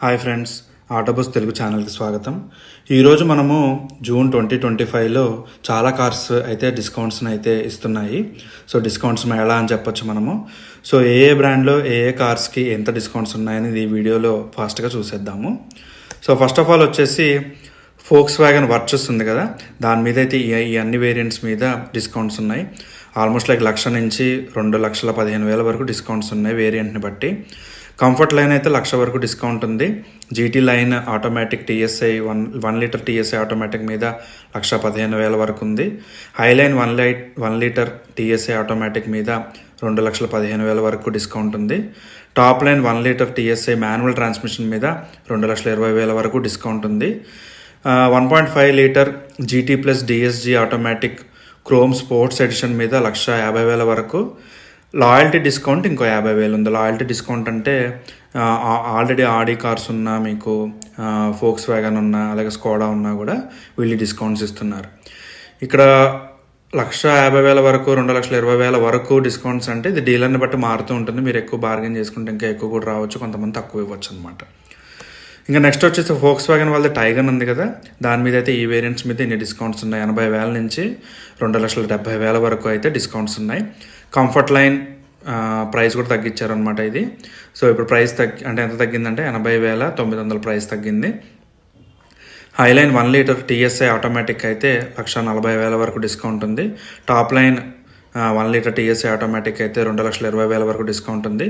Hi friends ఆటోబస్ Telugu ఛానల్కి స్వాగతం. ఈరోజు మనము జూన్ ట్వంటీ ట్వంటీ ఫైవ్లో చాలా కార్స్ అయితే డిస్కౌంట్స్ని అయితే ఇస్తున్నాయి. సో డిస్కౌంట్స్ ఎలా అని చెప్పొచ్చు మనము. సో ఏ ఏ బ్రాండ్లో ఏ ఏ కార్స్కి ఎంత డిస్కౌంట్స్ ఉన్నాయని ఈ వీడియోలో ఫాస్ట్గా చూసేద్దాము. సో ఫస్ట్ ఆఫ్ ఆల్ వచ్చేసి ఫోక్స్ వ్యాగన్ వర్చస్ ఉంది కదా. దాని మీద అయితే ఈ అన్ని వేరియంట్స్ మీద డిస్కౌంట్స్ ఉన్నాయి. ఆల్మోస్ట్ లైక్ లక్ష నుంచి రెండు లక్షల పదిహేను వేల వరకు డిస్కౌంట్స్ ఉన్నాయి వేరియంట్ని బట్టి. కంఫర్ట్ లైన్ అయితే లక్ష వరకు డిస్కౌంట్ ఉంది. GT line automatic TSI one one litre TSI automatic మీద లక్ష పదిహేను వేల వరకు ఉంది. High line one light one litre TSI automatic మీద రెండు లక్షల పదిహేను వేల వరకు డిస్కౌంట్ ఉంది. Top line one litre TSI manual transmission మీద రెండు లక్షల ఇరవై వేల వరకు డిస్కౌంట్ ఉంది. One point five litre GT plus DSG automatic chrome sports edition మీద లక్ష యాభై వేల వరకు. లాయల్టీ డిస్కౌంట్ ఇంకో యాభై వేలు ఉంది. లాయల్టీ డిస్కౌంట్ అంటే ఆల్రెడీ ఆడి కార్స్ ఉన్నా మీకు ఫోక్స్ వ్యాగన్ ఉన్నా అలాగే స్కోడా ఉన్నా కూడా వీళ్ళు డిస్కౌంట్స్ ఇస్తున్నారు. ఇక్కడ లక్ష యాభై వేల వరకు రెండు లక్షల ఇరవై వేల వరకు డిస్కౌంట్స్ అంటే ఇది డీలర్ని బట్టి మారుతూ ఉంటుంది. మీరు ఎక్కువ బార్గెన్ చేసుకుంటే ఇంకా ఎక్కువ కూడా రావచ్చు కొంతమంది తక్కువ ఇవ్వచ్చు అనమాట ఇంకా నెక్స్ట్ వచ్చేసి ఫోక్స్ వ్యాగన్ వాళ్ళది టైగన్ ఉంది కదా దాని మీద అయితే ఈ వేరియంట్స్ మీద ఇన్ని డిస్కౌంట్స్ ఉన్నాయి. ఎనభై వేల నుంచి రెండు లక్షల డెబ్బై వేల వరకు అయితే డిస్కౌంట్స్ ఉన్నాయి. కంఫర్ట్ లైన్ ప్రైస్ కూడా తగ్గించారనమాట ఇది. సో ఇప్పుడు ప్రైస్ తగ్గి అంటే ఎంత తగ్గిందంటే ఎనభై వేల తొమ్మిది వందల ప్రైస్ తగ్గింది. Highline one litre TSI automatic అయితే లక్ష నలభై వేల వరకు డిస్కౌంట్ ఉంది. Top line one litre TSI automatic అయితే రెండు లక్షల ఇరవై వేల వరకు డిస్కౌంట్ ఉంది.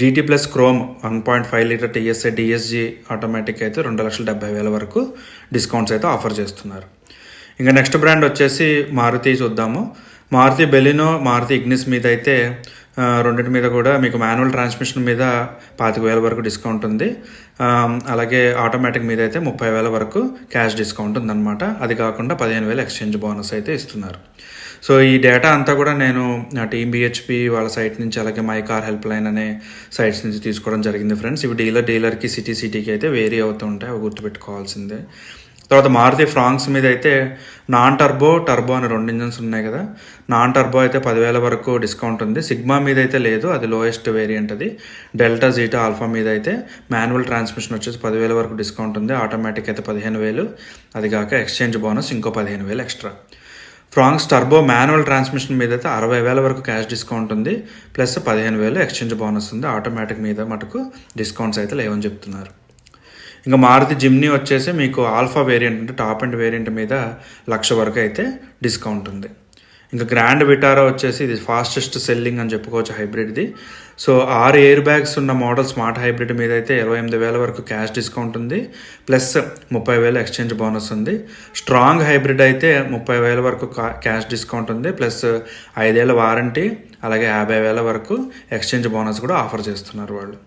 GT plus chrome one point five litre TSI DSG automatic అయితే రెండు లక్షల డెబ్బై వేల వరకు డిస్కౌంట్స్ అయితే ఆఫర్ చేస్తున్నారు. ఇంకా నెక్స్ట్ బ్రాండ్ వచ్చేసి మారుతి చూద్దాము. మారుతి బెలినో మారుతి ఇగ్నిస్ మీద అయితే రెండింటి మీద కూడా మీకు మాన్యువల్ ట్రాన్స్మిషన్ మీద పాతిక వేల వరకు డిస్కౌంట్ ఉంది. అలాగే ఆటోమేటిక్ మీద అయితే ముప్పై వేల వరకు క్యాష్ డిస్కౌంట్ ఉందన్నమాట. అది కాకుండా పదిహేను వేల ఎక్స్చేంజ్ బోనస్ అయితే ఇస్తున్నారు. సో ఈ డేటా అంతా కూడా నేను నా టీమ్ బిహెచ్పి వాళ్ళ సైట్ నుంచి అలాగే మై కార్ హెల్ప్ లైన్ అనే సైట్స్ నుంచి తీసుకోవడం జరిగింది ఫ్రెండ్స్. ఇవి డీలర్ డీలర్కి సిటీ సిటీకి అయితే వేరీ అవుతూ ఉంటాయి అవి గుర్తుపెట్టుకోవాల్సిందే. తర్వాత మారుతి ఫ్రాంక్స్ మీద అయితే నాన్ టర్బో టర్బో అని రెండు ఇంజన్స్ ఉన్నాయి కదా. నాన్ టర్బో అయితే పదివేల వరకు డిస్కౌంట్ ఉంది. సిగ్మా మీద అయితే లేదు అది లోయెస్ట్ వేరియంట్ అది. డెల్టా జీటా ఆల్ఫా మీద అయితే మాన్యువల్ ట్రాన్స్మిషన్ వచ్చేసి పదివేల వరకు డిస్కౌంట్ ఉంది. ఆటోమేటిక్ అయితే పదిహేను వేలు. అది కాక ఎక్స్చేంజ్ బోనస్ ఇంకో పదిహేను వేలు extra Fronx turbo manual transmission మీద అయితే అరవై వేల వరకు క్యాష్ డిస్కౌంట్ ఉంది. ప్లస్ పదిహేను వేలు ఎక్స్చేంజ్ బోనస్ ఉంది. ఆటోమేటిక్ మీద మటుకు డిస్కౌంట్స్ అయితే లేవని చెప్తున్నారు. ఇంకా మారుతి జిమ్నీ వచ్చేసి మీకు ఆల్ఫా వేరియంట్ అంటే టాప్ అండ్ వేరియంట్ మీద లక్ష వరకు అయితే డిస్కౌంట్ ఉంది. ఇంకా గ్రాండ్ విటారా వచ్చేసి ఇది ఫాస్టెస్ట్ సెల్లింగ్ అని చెప్పుకోవచ్చు హైబ్రిడ్ది. సో ఆరు ఎయిర్ బ్యాగ్స్ ఉన్న మోడల్ స్మార్ట్ హైబ్రిడ్ మీద అయితే ఇరవై ఎనిమిది వేల వరకు క్యాష్ డిస్కౌంట్ ఉంది. ప్లస్ ముప్పై వేల ఎక్స్చేంజ్ బోనస్ ఉంది. స్ట్రాంగ్ హైబ్రిడ్ అయితే ముప్పై వేల వరకు క్యాష్ డిస్కౌంట్ ఉంది. ప్లస్ ఐదేళ్ళ వారంటీ అలాగే యాభై వేల వరకు ఎక్స్చేంజ్ బోనస్ కూడా ఆఫర్ చేస్తున్నారు వాళ్ళు.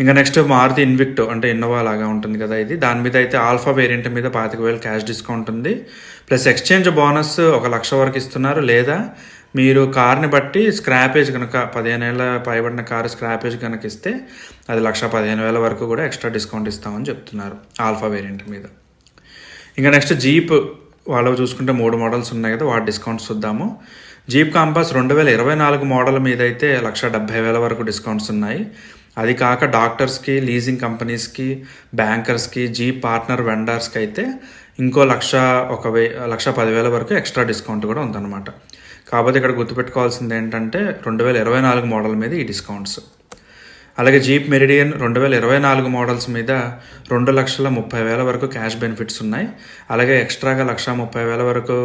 ఇంకా నెక్స్ట్ మారుతి ఇన్విక్టో అంటే ఇన్నోవా లాగా ఉంటుంది కదా ఇది. దాని మీద అయితే ఆల్ఫా వేరియంట్ మీద పాతిక వేలు క్యాష్ డిస్కౌంట్ ఉంది. ప్లస్ ఎక్స్చేంజ్ బోనస్ ఒక లక్ష వరకు ఇస్తున్నారు. లేదా మీరు కార్ని బట్టి స్క్రాపేజ్ కనుక పదిహేను ఏళ్ళ పైబడిన కారు స్క్రాపేజ్ కనుక ఇస్తే అది లక్ష పదిహేను వేల వరకు కూడా ఎక్స్ట్రా డిస్కౌంట్ ఇస్తామని చెప్తున్నారు ఆల్ఫా వేరియంట్ మీద. ఇంకా నెక్స్ట్ జీప్ వాళ్ళు చూసుకుంటే మూడు మోడల్స్ ఉన్నాయి కదా వాటి డిస్కౌంట్స్ చూద్దాము. జీప్ కాంపాస్ రెండు వేల ఇరవై నాలుగు మోడల్ మీద అయితే లక్ష డెబ్బై వేల వరకు డిస్కౌంట్స్ ఉన్నాయి. అది కాక డాక్టర్స్కి లీజింగ్ కంపెనీస్కి బ్యాంకర్స్కి జీప్ పార్ట్నర్ వెండర్స్కి అయితే ఇంకో లక్ష ఒక వే లక్ష పదివేల వరకు ఎక్స్ట్రా డిస్కౌంట్ కూడా ఉందన్నమాట. కాకపోతే ఇక్కడ గుర్తుపెట్టుకోవాల్సింది ఏంటంటే రెండు వేల ఇరవై నాలుగు మోడల్ మీద ఈ డిస్కౌంట్స్. అలాగే జీప్ మెరిడియన్ రెండు వేల ఇరవై నాలుగు మోడల్స్ మీద రెండు లక్షల ముప్పై వేల వరకు క్యాష్ బెనిఫిట్స్ ఉన్నాయి. అలాగే ఎక్స్ట్రాగా లక్ష ముప్పై వేల వరకు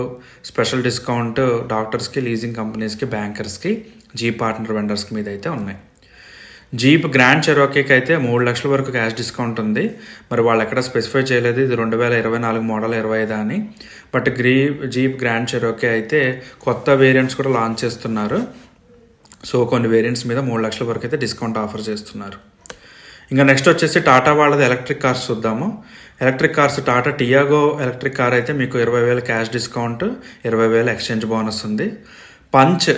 స్పెషల్ డిస్కౌంట్ డాక్టర్స్కి లీజింగ్ కంపెనీస్కి బ్యాంకర్స్కి జీప్ పార్ట్నర్ వెండర్స్కి మీద అయితే ఉన్నాయి. జీప్ గ్రాండ్ చెరోకేకి అయితే మూడు లక్షల వరకు క్యాష్ డిస్కౌంట్ ఉంది. మరి వాళ్ళు ఎక్కడ స్పెసిఫై చేయలేదు. ఇది రెండు వేల ఇరవై నాలుగు మోడల్ ఇరవై ఐదు అని. బట్ గ్రీ జీప్ గ్రాండ్ చెరోకే అయితే కొత్త వేరియంట్స్ కూడా లాంచ్ చేస్తున్నారు. సో కొన్ని వేరియంట్స్ మీద మూడు లక్షల వరకు అయితే డిస్కౌంట్ ఆఫర్ చేస్తున్నారు. ఇంకా నెక్స్ట్ వచ్చేసి టాటా వాళ్ళది ఎలక్ట్రిక్ కార్స్ చూద్దాము. Electric cars Tata Tiago electric car అయితే మీకు ఇరవై వేల క్యాష్ డిస్కౌంట్ ఇరవై వేల ఎక్స్చేంజ్ బోనస్ ఉంది. పంచ్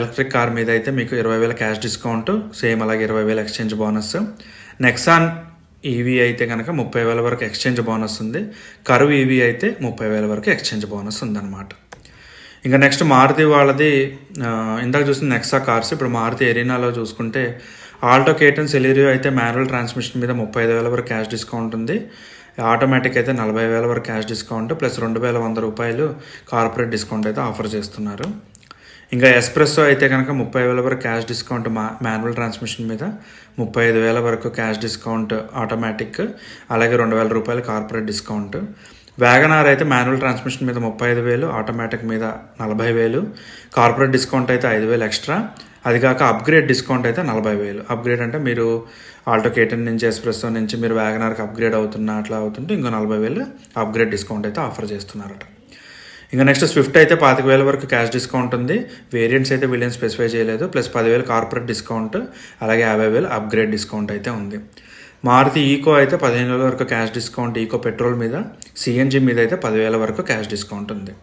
ఎలక్ట్రిక్ కార్ మీద అయితే మీకు ఇరవై వేల క్యాష్ డిస్కౌంట్ సేమ్ అలాగే ఇరవై వేల ఎక్స్చేంజ్ బోనస్. నెక్సాన్ ఈవీ అయితే కనుక ముప్పై వేల వరకు ఎక్స్చేంజ్ బోనస్ ఉంది. కరువు ఈవీ అయితే ముప్పై వేల వరకు ఎక్స్చేంజ్ బోనస్ ఉందన్నమాట. ఇంకా నెక్స్ట్ మారుతి వాళ్ళది ఇందాక చూసిన నెక్సా కార్స్ ఇప్పుడు మారుతి ఎరీనాలో చూసుకుంటే ఆల్టో కేటన్ సెలీరియో అయితే మాన్యువల్ ట్రాన్స్మిషన్ మీద ముప్పై ఐదు వేల వరకు క్యాష్ డిస్కౌంట్ ఉంది. ఆటోమేటిక్ అయితే నలభై వేల వరకు క్యాష్ డిస్కౌంట్ ప్లస్ రెండు వేల వంద రూపాయలు కార్పొరేట్ డిస్కౌంట్ అయితే ఆఫర్ చేస్తున్నారు. ఇంకా ఎస్ప్రెస్సో అయితే కనుక ముప్పై వేల వరకు క్యాష్ డిస్కౌంట్ మా మాన్యువల్ ట్రాన్స్మిషన్ మీద ముప్పై ఐదు వేల వరకు క్యాష్ డిస్కౌంట్ ఆటోమేటిక్ అలాగే రెండు వేల రూపాయలు కార్పొరేట్ డిస్కౌంట్ వ్యాగనార్ అయితే మాన్యువల్ ట్రాన్స్మిషన్ మీద ముప్పై ఐదు వేలు ఆటోమేటిక్ మీద నలభై వేలు కార్పొరేట్ డిస్కౌంట్ అయితే ఐదు వేలు ఎక్స్ట్రా అది కాక అప్గ్రేడ్ డిస్కౌంట్ అయితే నలభై వేలు. అప్గ్రేడ్ అంటే మీరు ఆల్టో కేటన్ నుంచి ఎస్ప్రెస్సో నుంచి మీరు వ్యాగనార్కి అప్గ్రేడ్ అవుతున్నా అట్లా అవుతుంటే ఇంకో నలభై వేలు అప్గ్రేడ్ డిస్కౌంట్ అయితే ఆఫర్ చేస్తున్నారట. ఇంకా నెక్స్ట్ స్విఫ్ట్ అయితే పాతిక వేల వరకు క్యాష్ డిస్కౌంట్ ఉంది. వేరియంట్స్ అయితే వీళ్ళని స్పెసిఫై చేయలేదు. ప్లస్ పదివేలు కార్పొరేట్ డిస్కౌంట్ అలాగే యాభై వేలు అప్గ్రేడ్ డిస్కౌంట్ అయితే ఉంది. మారుతి ఈకో అయితే పదిహేను వేల వరకు క్యాష్ డిస్కౌంట్ ఈకో పెట్రోల్ మీద. సిఎన్జి మీద అయితే పదివేల వరకు క్యాష్ డిస్కౌంట్ ఉంది.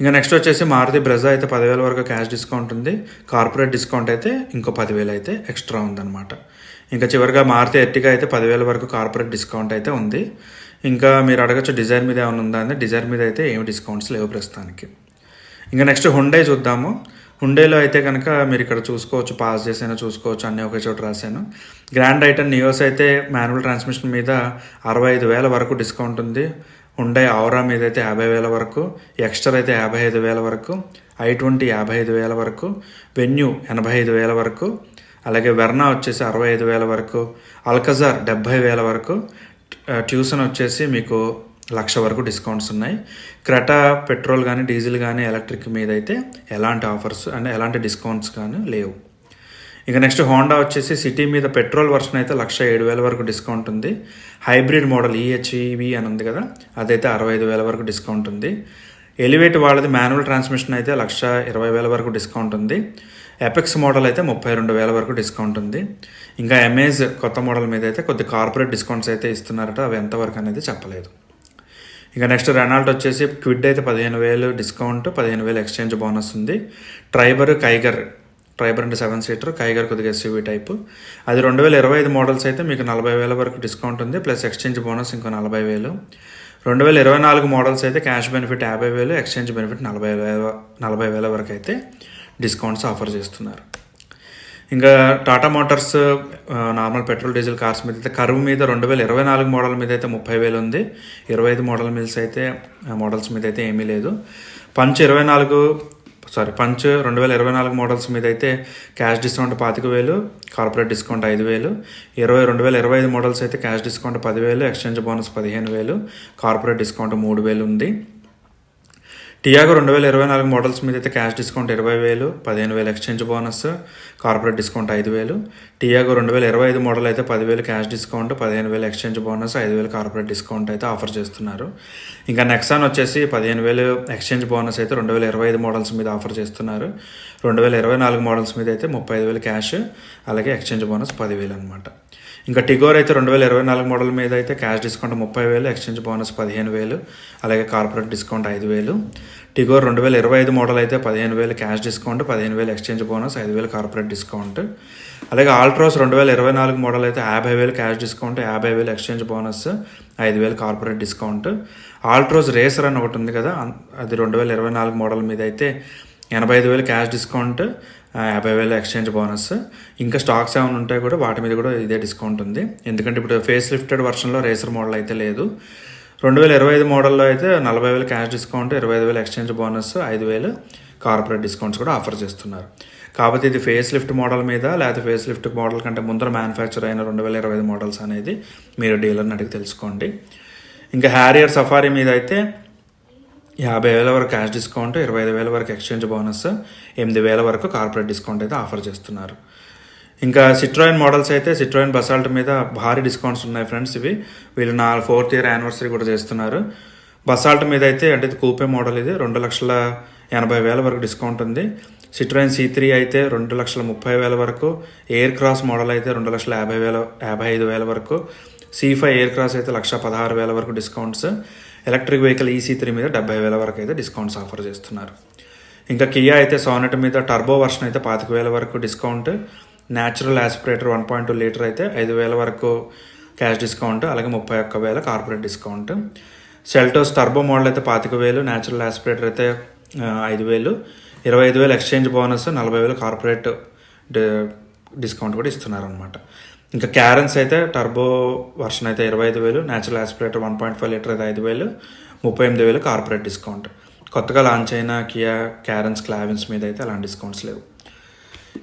ఇంకా నెక్స్ట్ వచ్చేసి మారుతి బ్రెజా అయితే పదివేల వరకు క్యాష్ డిస్కౌంట్ ఉంది. కార్పొరేట్ డిస్కౌంట్ అయితే ఇంకో పదివేలు అయితే ఎక్స్ట్రా ఉందన్నమాట. ఇంకా చివరిగా మారుతి ఎర్టిగా అయితే పదివేల వరకు కార్పొరేట్ డిస్కౌంట్ అయితే ఉంది. ఇంకా మీరు అడగచ్చు డిజైర్ మీద ఏమైనా ఉందా అంటే డిజైర్ మీద అయితే ఏమి డిస్కౌంట్స్ లేవు ప్రస్తుతానికి. ఇంకా నెక్స్ట్ హుండై చూద్దాము. హుండైలో అయితే కనుక మీరు ఇక్కడ చూసుకోవచ్చు పాస్ చేసైనా చూసుకోవచ్చు అన్నీ ఒకే చోట రాశాను. గ్రాండ్ ఐటన్ నియోస్ అయితే మాన్యువల్ ట్రాన్స్మిషన్ మీద అరవై ఐదు వేల వరకు డిస్కౌంట్ ఉంది. హుండై ఆవరా మీద అయితే యాభై వేల వరకు ఎక్స్టర్ అయితే యాభై ఐదు వేల వరకు ఐ ట్వంటీ యాభై ఐదు వేల వరకు వెన్యూ ఎనభై ఐదు వేల వరకు అలాగే వెర్నా వచ్చేసి అరవై ఐదు వేల వరకు అల్కజార్ డెబ్భై వేల వరకు ట్యూషన్ వచ్చేసి మీకు లక్ష వరకు డిస్కౌంట్స్ ఉన్నాయి. క్రెటా పెట్రోల్ కానీ డీజిల్ కానీ ఎలక్ట్రిక్ మీద అయితే ఎలాంటి ఆఫర్స్ అంటే ఎలాంటి డిస్కౌంట్స్ కానీ లేవు. ఇక నెక్స్ట్ హోండా వచ్చేసి సిటీ మీద పెట్రోల్ వర్షన్ అయితే లక్ష ఏడు వేల వరకు డిస్కౌంట్ ఉంది. హైబ్రిడ్ మోడల్ ఈహెచ్ఈవి అని ఉంది కదా అదైతే అరవై ఐదు వేల వరకు డిస్కౌంట్ ఉంది. ఎలివేట్ వాళ్ళది మాన్యువల్ ట్రాన్స్మిషన్ అయితే లక్ష ఇరవై వేల వరకు డిస్కౌంట్ ఉంది. ఎపెక్స్ మోడల్ అయితే ముప్పై రెండు వేల వరకు డిస్కౌంట్ ఉంది. ఇంకా ఎమేజ్ కొత్త మోడల్ మీద అయితే కొద్ది కార్పొరేట్ డిస్కౌంట్స్ అయితే ఇస్తున్నారట. అవి ఎంతవరకు అనేది చెప్పలేదు. ఇంకా నెక్స్ట్ రెనాల్ట్ వచ్చేసి క్విడ్ అయితే పదిహేను వేలు డిస్కౌంట్ పదిహేను వేలు ఎక్స్చేంజ్ బోనస్ ఉంది. ట్రైబర్ కైగర్ ట్రైబర్ అంటే సెవెన్ సీటర్ కైగర్ కొద్దిగా ఎస్యూవీ టైప్ అది రెండు వేల ఇరవై ఐదు మోడల్స్ అయితే మీకు నలభై వేల వరకు డిస్కౌంట్ ఉంది. ప్లస్ ఎక్స్చేంజ్ బోనస్ ఇంకో నలభై వేలు. రెండు వేల ఇరవై నాలుగు మోడల్స్ అయితే క్యాష్ బెనిఫిట్ యాభై వేలు ఎక్స్చేంజ్ బెనిఫిట్ నలభై వేల నలభై వేల వరకు అయితే. డిస్కౌంట్స్ ఆఫర్ చేస్తున్నారు. ఇంకా Tata Motors normal petrol diesel cars మీద అయితే కరువు మీద రెండు వేల ఇరవై నాలుగు మోడల్ మీద అయితే ముప్పై వేలు ఉంది. ఇరవై ఐదు మోడల్ మిల్స్ అయితే మోడల్స్ మీద అయితే ఏమీ లేదు. పంచ్ ఇరవై నాలుగు సారీ పంచ్ రెండు వేల ఇరవై నాలుగు మోడల్స్ మీద అయితే క్యాష్ డిస్కౌంట్ పాతిక వేలు కార్పొరేట్ డిస్కౌంట్ ఐదు వేలు. ఇరవై రెండు వేల ఇరవై ఐదు మోడల్స్ అయితే క్యాష్ డిస్కౌంట్ పదివేలు ఎక్స్చేంజ్ బోనస్ పదిహేను వేలు కార్పొరేట్ డిస్కౌంట్ మూడు వేలు ఉంది. టియాగో రెండు వేల ఇరవై నాలుగు మోడల్స్ మీద అయితే క్యాష్ డిస్కౌంట్ ఇరవై వేలు పదిహేను వేలు ఎక్స్చేంజ్ బోనస్ కార్పొరేట్ డిస్కౌంట్ ఐదు వేలు. టియాగో రెండు వేల ఇరవై ఐదు మోడల్ అయితే పదివేలు క్యాష్ డిస్కౌంట్ పదిహేను వేలు ఎక్స్చేంజ్ బోనస్ ఐదు వేలు కార్పొరేట్ డిస్కౌంట్ అయితే ఆఫర్ చేస్తున్నారు. ఇంకా నెక్సాన్ వచ్చేసి పదిహేను వేలు ఎక్స్చేంజ్ బోనస్ అయితే రెండు వేల ఇరవై ఐదు మోడల్స్ మీద ఆఫర్ చేస్తున్నారు. రెండు వేల ఇరవై నాలుగు మోడల్స్ మీద అయితే ముప్పై ఐదు వేలు క్యాష్ అలాగే ఎక్స్చేంజ్ బోనస్ పదివేలు అనమాట ఇంకా టిగోర్ అయితే రెండు వేల ఇరవై నాలుగు మోడల్ మీద అయితే క్యాష్ డిస్కౌంట్ ముప్పై వేలు ఎక్స్చేంజ్ బోనస్ పదిహేను వేలు అలాగే కార్పొరేట్ డిస్కౌంట్ ఐదు వేలు. టిగోర్ రెండు వేల ఇరవై ఐదు మోడల్ అయితే పదిహేను వేలు క్యాష్ డిస్కౌంట్ పదిహేను వేలు ఎక్స్చేంజ్ బోనస్ ఐదు వేలు కార్పొరేట్ డిస్కౌంట్. అలాగే ఆల్ట్రోస్ రెండు వేల ఇరవై నాలుగు మోడల్ అయితే యాభై వేలు క్యాష్ డిస్కౌంట్ యాభై వేలు ఎక్స్చేంజ్ బోనస్ ఐదు వేలు కార్పొరేట్ డిస్కౌంట్. ఆల్ట్రోస్ రేసర్ అని ఒకటి ఉంది కదా అది రెండు వేల ఇరవై నాలుగు మోడల్ మీద అయితే ఎనభై ఐదు వేలు క్యాష్ డిస్కౌంట్ యాభై వేలు ఎక్స్చేంజ్ బోనస్. ఇంకా స్టాక్స్ ఏమైనా ఉంటాయి కూడా వాటి మీద కూడా ఇదే డిస్కౌంట్ ఉంది. ఎందుకంటే ఇప్పుడు ఫేస్ లిఫ్టెడ్ వర్షన్లో రేసర్ మోడల్ అయితే లేదు. రెండు వేల ఇరవై ఐదు మోడల్లో అయితే నలభై వేలు క్యాష్ డిస్కౌంట్ ఇరవై ఐదు వేలు ఎక్స్చేంజ్ బోనస్ ఐదు వేలు కార్పొరేట్ డిస్కౌంట్స్ కూడా ఆఫర్ చేస్తున్నారు. కాకపోతే ఇది ఫేస్ లిఫ్ట్ మోడల్ మీద లేకపోతే ఫేస్ లిఫ్ట్ మోడల్ కంటే ముందర మ్యానుఫ్యాక్చర్ అయిన రెండు వేల ఇరవై ఐదు మోడల్స్ అనేది మీరు డీలర్ని అడిగి తెలుసుకోండి. ఇంకా హ్యారియర్ సఫారీ మీద అయితే యాభై వేల వరకు క్యాష్ డిస్కౌంట్ ఇరవై ఐదు వేల వరకు ఎక్స్చేంజ్ బోనస్ ఎనిమిది వేల వరకు కార్పొరేట్ డిస్కౌంట్ అయితే ఆఫర్ చేస్తున్నారు. ఇంకా సిట్రాయిన్ మోడల్స్ అయితే సిట్రాయిన్ బసాల్ట్ మీద భారీ డిస్కౌంట్స్ ఉన్నాయి ఫ్రెండ్స్ ఇవి. వీళ్ళు నా ఫోర్త్ ఇయర్ యానివర్సరీ కూడా చేస్తున్నారు. బసాల్ట్ మీద అయితే అంటే ఇది కూపే మోడల్ ఇది రెండు లక్షల ఎనభై వేల వరకు డిస్కౌంట్ ఉంది. సిట్రాయిన్ సి త్రీ అయితే రెండు లక్షల ముప్పై వేల వరకు. ఎయిర్ క్రాస్ మోడల్ అయితే రెండు లక్షల యాభై వేల యాభై ఐదు వేల వరకు. సీ ఫైవ్ ఎయిర్ క్రాస్ అయితే లక్ష పదహారు వేల వరకు discounts electric vehicle EC three మీద డెబ్బై వేల వరకు అయితే డిస్కౌంట్స్ ఆఫర్ చేస్తున్నారు. ఇంకా కియా అయితే సోనెట్ మీద టర్బో వర్షన్ అయితే పాతిక వేల వరకు discount natural aspirator one point two litre అయితే ఐదు వేల వరకు క్యాష్ డిస్కౌంట్ అలాగే ముప్పై ఒక్క వేల corporate discount Seltos turbo model అయితే పాతిక వేలు న్యాచురల్ యాస్పిరేటర్ అయితే ఐదు వేలు. ఇరవై ఐదు వేలు ఎక్స్చేంజ్ బోనస్ నలభై వేలు కార్పొరేట్ డి- డిస్కౌంట్ కూడా ఇస్తున్నారు అనమాట ఇంకా క్యారెన్స్ అయితే టర్బో వర్షన్ అయితే ఇరవై ఐదు వేలు natural aspirator one point five litre అయితే ఐదు వేలు ముప్పై ఎనిమిది వేలు కార్పొరేట్ డిస్కౌంట్ కొత్తగా లాంచ్ అయిన కియా క్యారెన్స్ క్లావిన్స్ మీద అయితే అలాంటి డిస్కౌంట్స్ లేవు.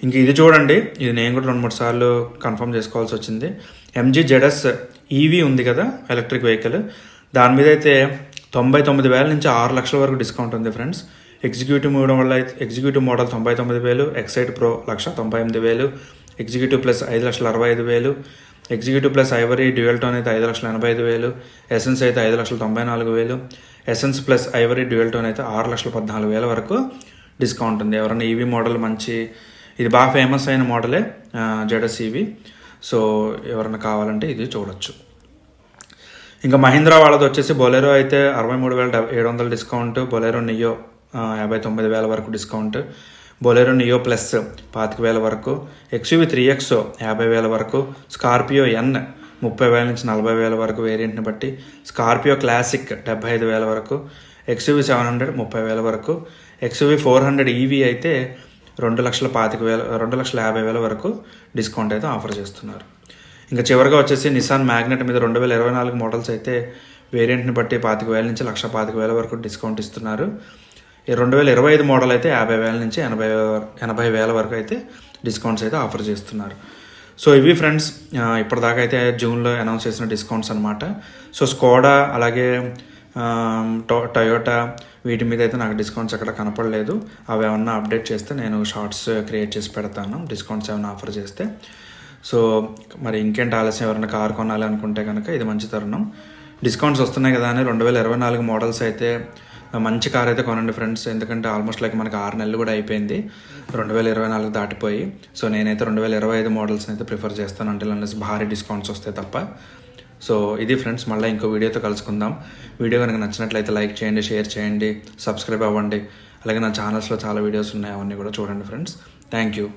ఇంక ఇది చూడండి ఇది నేను కూడా రెండు మూడు సార్లు కన్ఫర్మ్ చేసుకోవాల్సి వచ్చింది. ఎంజీ జెడస్ ఈవీ ఉంది కదా ఎలక్ట్రిక్ వెహికల్ దాని మీద అయితే తొంభై తొమ్మిది వేల నుంచి ఆరు లక్షల వరకు డిస్కౌంట్ ఉంది ఫ్రెండ్స్ ఎగ్జిక్యూటివ్ మోడల్ వల్ల ఎగ్జిక్యూటివ్ మోడల్ తొంభై తొమ్మిది వేలు ఎక్సైట్ ప్రో లక్ష తొంభై ఎనిమిది వేలు ఎగ్జిక్యూటివ్ ప్లస్ ఐదు లక్షల అరవై ఐదు వేలు executive plus ivory dual tone అయితే ఐదు లక్షల ఎనభై ఐదు వేలు ఎసెన్స్ అయితే ఐదు లక్షల తొంభై నాలుగు వేలు essence plus ivory dual tone అయితే ఆరు లక్షల పద్నాలుగు వేల వరకు డిస్కౌంట్ ఉంది. ఎవరైనా ఈవీ మోడల్ మంచి ఇది బాగా ఫేమస్ అయిన మోడలే జెడస్ ఈవీ సో ఎవరైనా కావాలంటే ఇది చూడొచ్చు. ఇంకా మహీంద్రా వాళ్ళది వచ్చేసి బొలెరో అయితే అరవై మూడు వేల ఏడు వందల డిస్కౌంట్ బొలెరో నియో యాభై తొమ్మిది వేల వరకు డిస్కౌంట్. బొలెరో నియో ప్లస్ పాతిక వేల వరకు ఎక్స్యూవి త్రీ ఎక్స్ యాభై వేల వరకు స్కార్పియో ఎన్ ముప్పై వేల నుంచి నలభై వేల వరకు వేరియంట్ని బట్టి స్కార్పియో క్లాసిక్ డెబ్బై ఐదు వేల వరకు ఎక్స్యూవి సెవెన్ హండ్రెడ్ ముప్పై వేల వరకు ఎక్స్యూవి ఫోర్ హండ్రెడ్ ఈవీ అయితే రెండు లక్షల పాతిక వేల రెండు లక్షల యాభై వేల వరకు డిస్కౌంట్ అయితే ఆఫర్ చేస్తున్నారు. ఇంకా చివరిగా వచ్చేసి నిసాన్ మ్యాగ్నెట్ మీద రెండు వేల ఇరవై నాలుగు మోడల్స్ అయితే వేరియంట్ని బట్టి పాతిక వేల నుంచి లక్ష పాతిక వేల వరకు డిస్కౌంట్ ఇస్తున్నారు. రెండు వేల ఇరవై ఐదు మోడల్ అయితే యాభై వేల నుంచి ఎనభై ఎనభై వేల వరకు అయితే డిస్కౌంట్స్ అయితే ఆఫర్ చేస్తున్నారు. సో ఇవి ఫ్రెండ్స్ ఇప్పటిదాకా అయితే జూన్లో అనౌన్స్ చేసిన డిస్కౌంట్స్ అనమాట సో స్కోడా అలాగే టో టయోటా వీటి మీద అయితే నాకు డిస్కౌంట్స్ ఎక్కడ కనపడలేదు. అవి ఏమన్నా అప్డేట్ చేస్తే నేను షార్ట్స్ క్రియేట్ చేసి పెడతాను. డిస్కౌంట్స్ ఏమైనా ఆఫర్ చేస్తే. సో మరి ఇంకేంటి ఆలస్యం? ఎవరైనా కార్ కొనాలి అనుకుంటే కనుక ఇది మంచి తరుణం. డిస్కౌంట్స్ వస్తున్నాయి కదా అని రెండు వేల ఇరవై నాలుగు మోడల్స్ అయితే మంచి కార్ అయితే కొనండి ఫ్రెండ్స్. ఎందుకంటే ఆల్మోస్ట్ లైక్ మనకి ఆరు నెలలు కూడా అయిపోయింది. రెండు వేల ఇరవై నాలుగు దాటిపోయి. సో నేనైతే రెండు వేల ఇరవై ఐదు మోడల్స్ని అయితే ప్రిఫర్ చేస్తాను అంటే అనేసి భారీ డిస్కౌంట్స్ వస్తాయి తప్ప. సో ఇది ఫ్రెండ్స్ మళ్ళీ ఇంకో వీడియోతో కలుసుకుందాం. వీడియో కనుక నచ్చినట్లయితే లైక్ చేయండి షేర్ చేయండి సబ్స్క్రైబ్ అవ్వండి. అలాగే నా ఛానల్స్లో చాలా వీడియోస్ ఉన్నాయి అవన్నీ కూడా చూడండి ఫ్రెండ్స్. Thank you